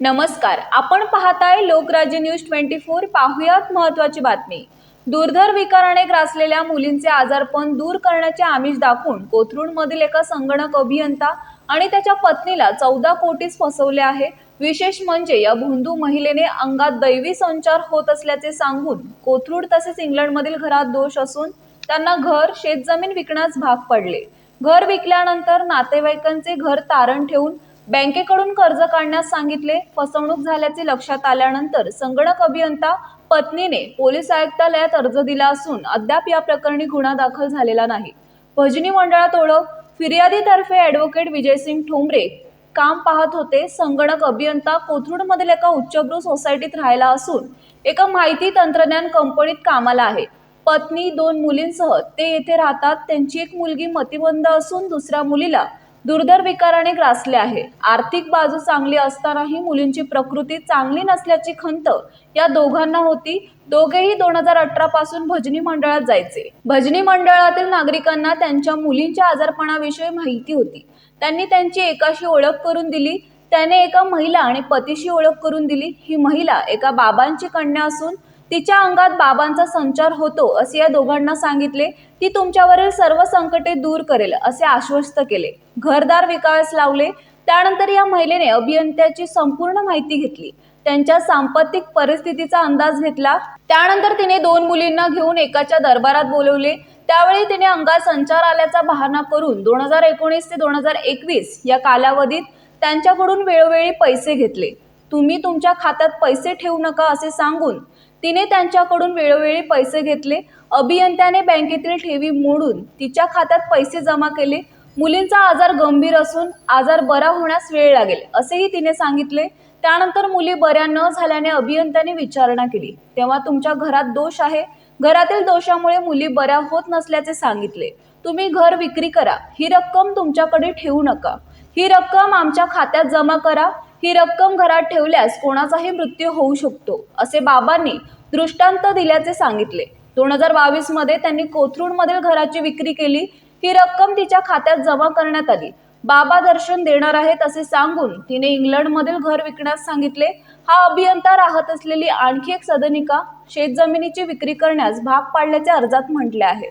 नमस्कार आपण पाहताय लोकराज्य न्यूज ट्वेंटी फोर पाहुयात महत्वाची बातमी. दुर्धर विकाराने ग्रासलेल्या मुलींचे आजारपण दूर करण्याचे आमिष दाखवून कोथरूडमधील एका संगणक अभियंता आणि त्याच्या पत्नीला चौदा कोटीस फसवले आहे. विशेष म्हणजे या भोंदू महिलेने अंगात दैवी संचार होत असल्याचे सांगून कोथरूड तसेच इंग्लंडमधील घरात दोष असून त्यांना घर शेतजमीन विकण्यास भाग पडले. घर विकल्यानंतर नातेवाईकांचे घर तारण ठेवून बँकेकडून कर्ज काढण्यास सांगितले. फसवणूक झाल्याचे लक्षात आल्यानंतर संगणक अभियंता पत्नीने पोलीस आयुक्तालयात अर्ज दिला असून अद्याप या प्रकरणी गुन्हा दाखल झालेला नाही. भजनी मंडळात ओळख फिर्यादीतर्फे ॲडव्होकेट विजयसिंग ठोंबरे काम पाहत होते. संगणक अभियंता कोथरूडमधील एका उच्चभ्रू सोसायटीत राहायला असून एका माहिती तंत्रज्ञान कंपनीत कामाला आहे. पत्नी दोन मुलींसह ते येथे राहतात. त्यांची एक मुलगी मतिबंद असून दुसऱ्या मुलीला दुर्धर विकाराने ग्रासले आहे. आर्थिक बाजू चांगली असतानाही मुलींची प्रकृती चांगली नसल्याची खंत या दोघांना होती. दोघेही दोन हजार अठरा पासून भजनी मंडळात जायचे. भजनी मंडळातील नागरिकांना त्यांच्या मुलींच्या आजारपणाविषयी माहिती होती. त्यांनी त्यांची एकाशी ओळख करून दिली. त्याने एका महिला आणि पतीशी ओळख करून दिली. ही महिला एका बाबांची कन्या असून तिच्या अंगात बाबांचा संचार होतो असे या दोघांना सांगितले. ती तुमच्यावरील सर्व संकटे दूर करेल असे आश्वस्त केले. घरदार विकास लावले. त्यानंतर या महिलेने अभियंत्याची संपूर्ण माहिती घेतली. त्यांच्या सांपत्तिक परिस्थितीचा अंदाज घेतला. त्यानंतर तिने दोन मुलींना घेऊन एकाच्या दरबारात बोलवले. त्यावेळी तिने अंगात संचार आल्याचा बहाणा करून दोन हजार एकोणीस ते दोन हजार एकवीस या कालावधीत त्यांच्याकडून वेळोवेळी पैसे घेतले. तुम्ही तुमच्या खात्यात पैसे ठेवू नका असे सांगून तिने त्यांच्याकडून वेळोवेळी पैसे घेतले. अभियंत्याने बँकेतील ठेवी मोडून तिच्या खात्यात पैसे जमा केले. मुलींचा आजार गंभीर असून आजार बरा होण्यास वेळ लागेल असेही तिने सांगितले. त्यानंतर मुली बऱ्या न झाल्याने अभियंत्याने विचारणा केली. तेव्हा तुमच्या घरात दोष आहे. घरातील दोषामुळे मुली बऱ्या होत नसल्याचे सांगितले. तुम्ही घर विक्री करा. ही रक्कम तुमच्याकडे ठेवू नका. ही रक्कम आमच्या खात्यात जमा करा. ही रक्कम घरात ठेवल्यास कोणाचाही मृत्यू होऊ शकतो असे बाबांनी दृष्टांत दिल्याचे सांगितले. दोन हजार बावीसमध्ये त्यांनी कोथरूडमधील घराची विक्री केली. ही रक्कम तिच्या खात्यात जमा करण्यात आली. बाबा दर्शन देणार आहेत असे सांगून तिने इंग्लंडमधील घर विकण्यास सांगितले. हा अभियंता राहत असलेली आणखी एक सदनिका शेतजमिनीची विक्री करण्यास भाग पाडल्याचे अर्जात म्हटले आहे.